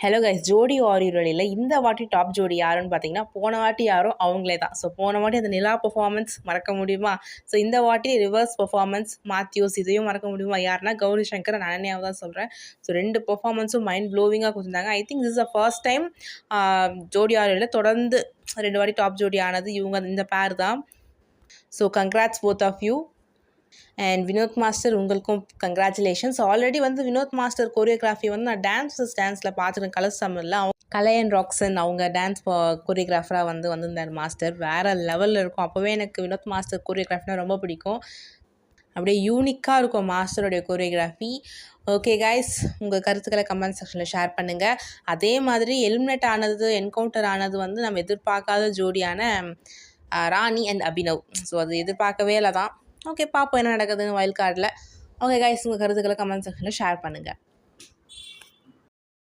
Hello guys ஜோடி ஆரியுரலில் இந்த வாட்டி டாப் ஜோடி யாருன்னு பார்த்தீங்கன்னா போன வாட்டி யாரோ அவங்களே தான். ஸோ போன வாட்டி அந்த நிலா பர்ஃபார்மன்ஸ் மறக்க முடியுமா? ஸோ இந்த வாட்டி ரிவர்ஸ் பர்ஃபார்மன்ஸ் மாத்யூஸ் இதையும் மறக்க முடியுமா? யாருன்னா கௌரி சங்கர் அனன்யாவை தான் சொல்கிறேன் ஸோ ரெண்டு பர்ஃபார்மன்ஸும் மைண்ட் ப்ளோவிங்காக கொடுத்துருந்தாங்க I think this uh first time ஜோடி ஆரியூரில் தொடர்ந்து ரெண்டு வாட்டி டாப் ஜோடி ஆனது இவங்க இந்த பேர் தான். So congrats both of you and Vinod master உங்களுக்கும் கங்க்ராச்சுலேஷன்ஸ் ஆல்ரெடி வந்து வினோத் மாஸ்டர் கொரியோகிராஃபி வந்து நான் டான்ஸஸ் டான்ஸில் பார்த்துருக்கேன். கலர்ஸ் சம்மரில் அவங்க கலையன் ராக்ஸன் அவங்க டான்ஸ் கொரியோகிராஃபராக வந்து வந்திருந்தார் மாஸ்டர் வேறு லெவலில் இருக்கும். அப்போவே எனக்கு வினோத் மாஸ்டர் கொரியோகிராஃபினா ரொம்ப பிடிக்கும். அப்படியே யூனிக்காக இருக்கும் மாஸ்டருடைய கொரியோகிராஃபி ஓகே கைஸ் உங்கள் கருத்துக்களை கமெண்ட் செக்ஷனில் ஷேர் பண்ணுங்கள் அதே மாதிரி எலிமினேட் ஆனது என்கவுண்டர் ஆனது வந்து நம்ம எதிர்பார்க்காத ஜோடியான ராணி அண்ட் அபினவ். ஸோ அது எதிர்பார்க்கவே இல்லை தான் ஓகே பார்ப்போம் என்ன நடக்குதுன்னு வயல் கார்டில் ஓகே கைஸ் உங்கள் கருத்துக்களை கமெண்ட் செக்ஷனில் ஷேர் பண்ணுங்கள்